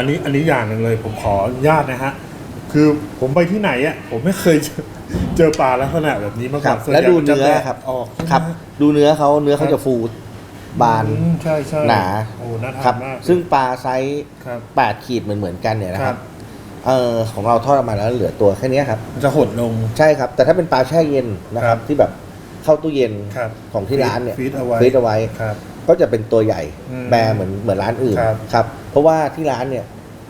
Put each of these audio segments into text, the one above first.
อันนี้อันนี้อย่างหนึ่งเลย ผมขออนุญาตนะฮะ คือผมไปที่ไหนอะผมไม่เคยเจอเจอปลาลักษณะแบบนี้มาคก่รัอบนส่วนและใหญ่ดูมันจะเนื้อแตกครับออกใช่ไหมครับ ดูเนื้อเขาเนื้อเขาจะฟูบาน อืมใช่ใช่หนา โอ้น่าครัทาบ นมากซึ่งปลาไซส์ครับ 8ขีดเหมือนเหมือนๆกันเนี่ยนะคครัรับบ เออของเราทอดออกมาแล้วเหลือตัวแค่เนี้ยครับ มันจะหดลง ใช่ครับ แต่ถ้าเป็นปลาแช่เย็นนะคครัรับบ ที่แบบเข้าตู้เย็นครับของที่ร้านเนี่ยฟีดเอาไว้ฟีดเอาไว้ ครับ ก็จะเป็นตัวใหญ่อืมแบร์เหมือนเหมือนร้านอื่นครับ ครับ เพราะว่าที่ร้านเนี่ย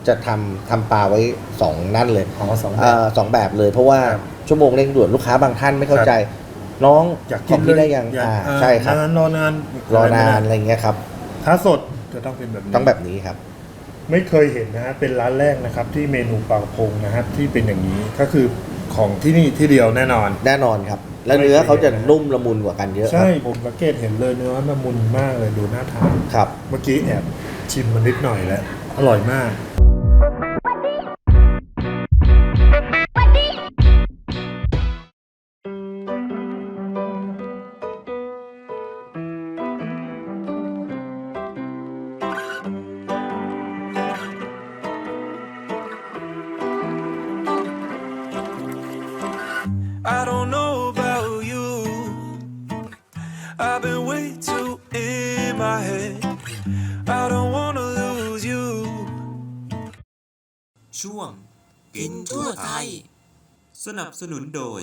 จะทำทำปลาไว้สองนั่นเลยอ๋อสองแบเอ่บอสองแบบเลย เพราะว่าครับชั่วโมงเร่งด่วนลูกค้าบางท่านไม่เข้าใจ น้องอยากขกิอนงพี่ได้ยังอยากอ่าอ่าใช่ครับ นานรอนานรอนานอะไรเงี้ยครับ ถ้าสดจะต้องเป็นแบบนี้ ต้องแบบนี้ครับ ไม่เคยเห็นนะฮะ เป็นร้านแรกนะครับ ที่เมนูปลากระพงนะฮะที่เป็นอย่างนี้ก็คือของที่นี่ที่เดียวแน่นอน แน่นอนครับ แล้วไม่เนื้อเขาจะเคยเห็นนะนุ่มละมุนกว่ากันเยอะคใช่รับผมสังเกตเห็นเลยเนื้อละมุนมากเลยดูน่าทาน ครับ เมื่อกี้แอบ ชิมมันนิดหน่อยแล้ว อร่อยมาก ช่วง กินทั่วไทย สนับสนุนโดย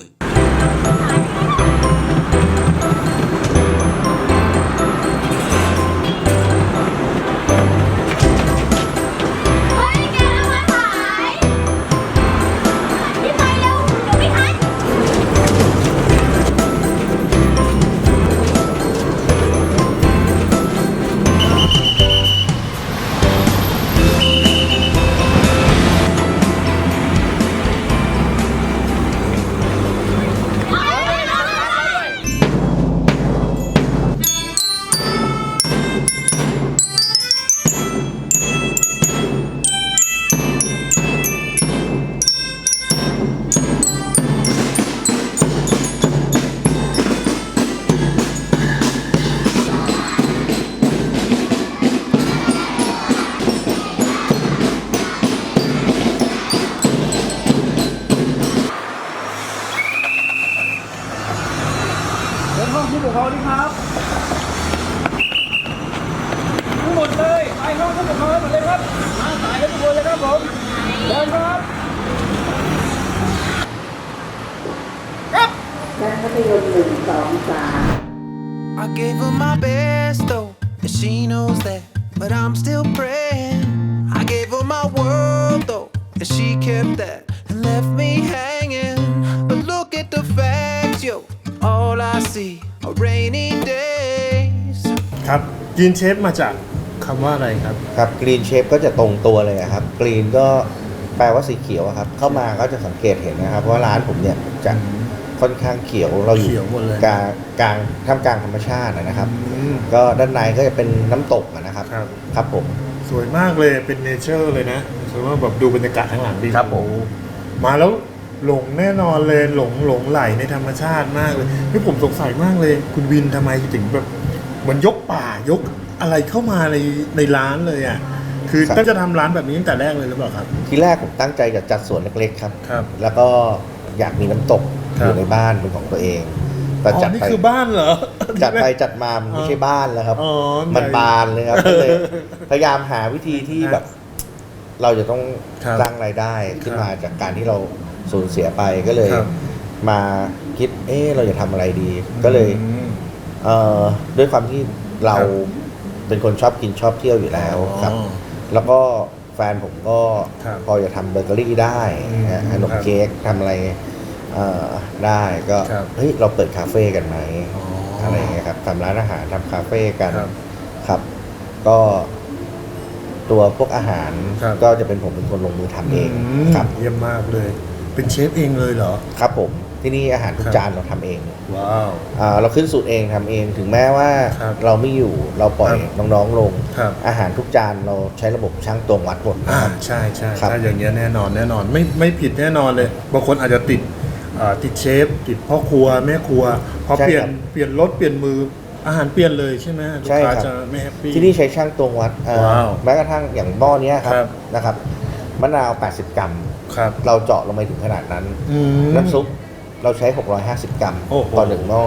นห้องผู้ปกครองนี่ครับทั้งหมดเลยไปห้องผู้ปกครองให้หมดเลยครับมาสายให้ทุกคนเลยครับผมเดินครับชั้นมัธยมหนึ่งสองสาม I gave her my best though, and she knows that. But I'm still praying. I gave her my world though, and she kept that and left me hanging. But look at the facts, yo. All I see are rainy days. ครับกินเชฟมาจากคำว่าอะไรครับ ครับกรีนเชฟก็จะตรงตัวเลยอะครับกรีนก็แปลว่าสีเขียวอะครับ เข้ามาก็จะสังเกตเห็นนะครับว่าร้านผมเนี่ยจะค่อนข้างเขียวเราอยู่เขียวหมดเลย กลางกลางท่ามกลางธรรมชาติอะนะครับ อืม ก็ด้านในก็จะเป็นน้ำตกอะนะครับ ครับ ครับผม สวยมากเลยเป็นเนเจอร์เลยนะสวยว่าแบบดูบรรยากาศทั้างหลังดีครับผม โอ้มาแล้ว หลงแน่นอนเลยหลงหลงไหลในธรรมชาติมากเลยนี่ผมสงสัยมากเลย คุณวินทำไมถึงแบบเหมือนยกป่ายกอะไรเข้ามาในในร้านเลยอะคือตั้งจะทำร้านแบบนี้ตั้งแต่แรกเลยหรือเปล่าครับ ทีแรกผมตั้งใจจะจัดสวนเล็กๆครับครับ แล้วก็อยากมีน้ำตกครัอบยู่ในบ้านเป็นของตัวเองแต่อ๋อจัดนี่ไปคือบ้านเหรอจัดไปจัดมามันไม่ใช่บ้านแล้วครับอ๋อมันบานเลยครับเออก็เลยพยายามหาวิธีที่ครับแบบ เราจะต้องครับสร้างรายได้ขึ้นครับมาจากการที่เรา สูญเสียไปก็เลยครับ มาคิดเอ๊ะเราจะทำอะไรดี ก็เลยอืม เอ่อด้วยความที่เราครับเป็นคนชอบกินชอบเที่ยวอยู่แล้วครับ อ๋อแล้วก็แฟนผมก็ครับพอจะทำเบเกอรี่ได้อืมนะขนมครับเค้กทำอะไรเอ่อได้ก็ครับเฮ้ยเราเปิดคาเฟ่กันไหมอ๋อออะไรอย่างเงี้ยครับทำร้านอาหารทำคาเฟ่กันครับครับ ก็ตัวพวกอาหารครับ ก็จะเป็นผมเป็นคนลงมือทำเองมครับ เยี่ยมมากเลย เป็นเชฟเองเลยเหรอ ครับผมที่นี่อาหารทุกครับ จานเราทำเองว้าว อ่าเราขึ้นสูตรเองทำเองถึงแม้ว่าครับเราไม่อยู่เราปล่อยครับน้องๆลง ครับ อาหารทุกจานเราใช้ระบบช่างตวงวัดหมดนะอ่าครับ ใช่ใช่ครับ ถ้าอย่างเงี้ยแน่นอนแน่นอนไม่ไม่ผิดแน่นอนเลย บางคนอาจจะติดอ่าติดเชฟ ติดพ่อครัวแม่ครัว พอใช่เปลี่ยนครับเปลี่ยนรถเปลี่ยนมืออาหารเปลี่ยนเลยใช่ไหมลูกใช่ค้าครับจะไม่แฮปปี้ ที่นี่ใช้ช่างตวงวัดเอ่อว้าวแม้กระทั่งอย่างหม้อเนี้ยครัครับบนะครับ มะนาว 80 กรัม ครับ เราเจาะลงไปถึงขนาดนั้น อืม น้ำซุปเราใช้ 650 กรัมโอ้โหต่อหนึ่งหม้อ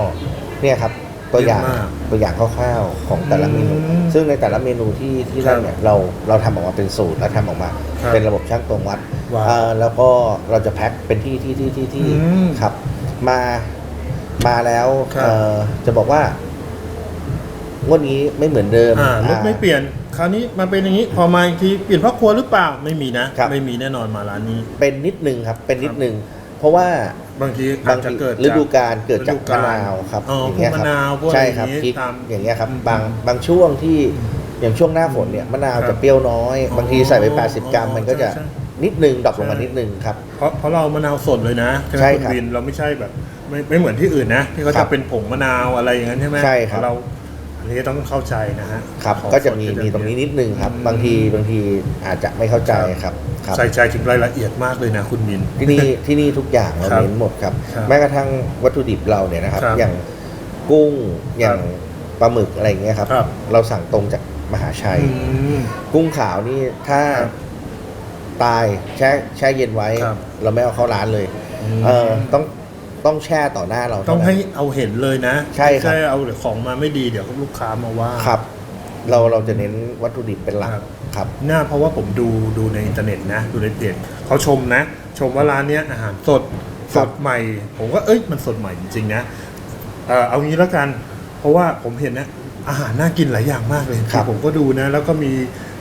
เนี่ยครับ ตัวอย่างเยอะมากตัวอย่างคร่าวๆของแต่ละเมนู อืมซึ่งในแต่ละเมนูที่ที่ครันั่บนเนี่ยเราเราทำออกมาเป็นสูตรแล้วทำออกมา ครับเป็นระบบช่างตวงวัดว้าวเอ่อแล้วก็เราจะแพ็คเป็นที่ที่ที่ที่ที่อืมครับ มามาแล้วครับ เอ่อจะบอกว่างวดนี้ไม่เหมือนเดิมอ่ารถอ่า ไม่เปลี่ยน คราวนี้มาเป็นอย่างนี้พอมาอีกทีเปลี่ยนพ่อครัวหรือเปล่าไม่มีนะ ครับ ไม่มีแน่นอนมาร้านนี้ เป็นนิดนึงครับ เป็นนิดครับนึง เพราะว่าบางทีบาอางจจะทีเกิดฤดูกาลเกิดจากฤดูมะลนาวครับอ๋อออย่างเงี้ยพวกครัมะนาวพวกใช่อะไรครับอย่างงี้พริกตาม อย่างเงี้ยครับอืมบางบางช่วงที่อย่างช่วงหน้าฝนเนี่ยมะนาวครับจะเปรี้ยวน้อยอ๋อบางทีใส่ไปอ๋อ80 กรัม มันก็จะใช่ นิดนึงดรอปลงมาใช่นิดนึงครับ เพราะเพราะเรามะนาวสดเลยนะไหมใช่คุณครับวินเราไม่ใช่แบบ ไม่ไม่เหมือนที่อื่นนะ ที่เขาครัจะบเป็นผงมะนาวอะไรอย่างนั้นใช่ไหมใช่ครับเรา อันนี้ต้องเข้าใจนะฮะครับของก็จะสดมีมีตรงนี้นิดนึงครับอืมบางทีบางทีอาจจะไม่เข้าใจครับครับใส่ใจถึงรายละเอียดมากเลยนะคุณวินที่นี่ที่นี่ทุกอย่างเราครับเน้นหมดครับครับ แม้กระทั่งวัตถุดิบเราเนี่ยนะครับครับอย่างกุ้งอย่างครับปลาหมึกอะไรอย่างเงี้ยครับครับ เราสั่งตรงจากมหาชัยอืมกุ้งขาวนี่ถ้าครับตายแช่แช่เย็นไว้ครับเราไม่เอาเข้าร้านเลยอืมเออต้อง ต้องแช่ต่อหน้าเราต้องเท่านั้นให้เอาเห็นเลยนะใช่ครับไม่ใช่เอาของมาไม่ดีเดี๋ยวลูกค้ามาว่าครับ เราเราจะเน้นวัตถุดิบเป็นหลักครับครับหน้าเพราะว่าผมดูดูในอินเทอร์เน็ตนะ ดูในเพจเขาชมนะ ชมว่าร้านเนี้ยอาหารสดคสรับดใหม่ ผมว่าเอ้ยมันสดใหม่จริงๆนะเออเอางี้แล้วกัน เพราะว่าผมเห็นนะอาหารน่ากินหลายอย่างมากเลยครับผมก็ดูนะ แล้วก็มี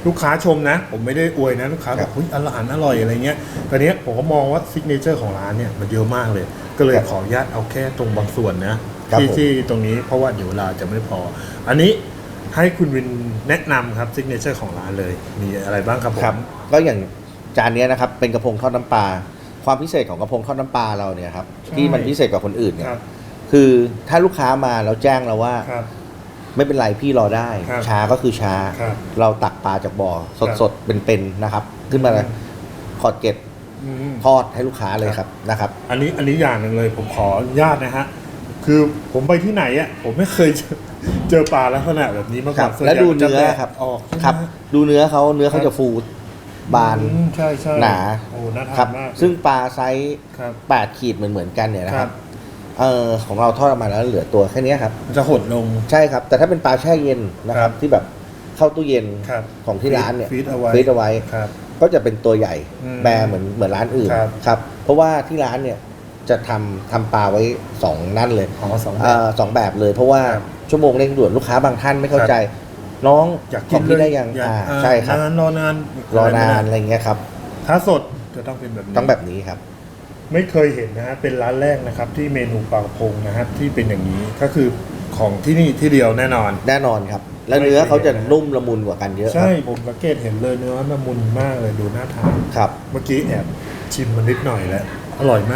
ลูกค้าชมนะ ผมไม่ได้อวยนะ ลูกค้าครับอบกเฮ้ยอาหารอร่อยอะไรเงี้ยตอนเนี้ยผมก็มองว่าซิกเนเจอร์ของร้านเนี่ยมันเยอะมากเลย ก็เลยครับขออนุญาตเอาแค่ตรงบางส่วนนะครับที่ผมที่ตรงนี้เพราะว่าเดี๋ยวเวลาจะไม่พอ อันนี้ให้คุณวินแนะนำครับซิกเนเจอร์ของร้านเลย มีอะไรบ้างครับผมครับก็อย่างจานเนี้ยนะครับเป็นกระพงทอดน้ำปลาความพิเศษของกระพงทอดน้ำปลาเราเนี่ยครับใช่ที่มันพิเศษกว่าคนอื่นเนี่คยรับคือถ้าลูกค้ามาแล้วแจ้งเราว่าครับไม่เป็นไรพี่รอได้ครับช้าก็คือช้าครับเราตักปลาจากบ่อครับสดๆเป็นๆนะครับ ขึ้นมาเลยขอดเกล็ดอืม ทอดให้ลูกค้าเลยครับนะครับ อันนี้อันนี้อย่างหนึ่งเลยผมขออนุญาตนะฮะคือผมไปที่ไหนอะผมไม่เคยเจอเจอปลาลักษณะแบบนี้มาคก่รัอบนส่นแล้วใหญ่ดูมัจะเนื้อแบกครับออกใช่ไหมครับ ดูเนื้อเขาเนื้อเขาครับจะฟูบานอืมใช่ใช่หนาโอ้น่าครัทาบนมากซึ่งปลาไซส์ครับ8ขีดเหมือนเหมือนๆกันเนี่ยนะคครัรับบเออของเราทอดออกมาแล้วเหลือตัวแค่เนี้ยครับมันจะหดลงใช่ครับ แต่ถ้าเป็นปลาแช่เย็นนะคครัรับบที่แบบเข้าตู้เย็นครับของที่ร้านเนี่ยฟีดเอาไว้ ฟีดเอาไว้ครับก็จะเป็นตัวใหญ่อืมแบร์เหมือนเหมือนร้านอื่นครับ ครับ เพราะว่าที่ร้านเนี่ยจะทำทำปลาไว้สองนั่นเลยอ๋อสองแบเอ่บอสองแบบเลย เพราะว่าครับชั่วโมงเร่งด่วนลูกค้าบางท่านไม่เข้าใจ น้องอยากขกิอนงเลพี่ยได้ยังอยากอ่าเอ่อใช่ครับ นานรอนานรอนานอะอะไรไรเงี้ยครับถ้าสดจะต้องเป็นแบบนี้ ต้องแบบนี้ครับ ไม่เคยเห็นนะฮะ เป็นร้านแรกนะครับ ที่เมนูปลากระพงนะครับที่เป็นอย่างนี้ ก็คือของที่นี่ที่เดียวแน่นอน แน่นอนครับ แล้วไม่เนื้อเขาจะเคยเห็นนะนุ่มละมุนกว่ากันเยอะคใช่รับผมสังเกตเห็นเลยเนื้อละมุนมากเลยดูน่าทานครับ เมื่อกี้แอบชิมมันนิดหน่อยแล้วอร่อยมาก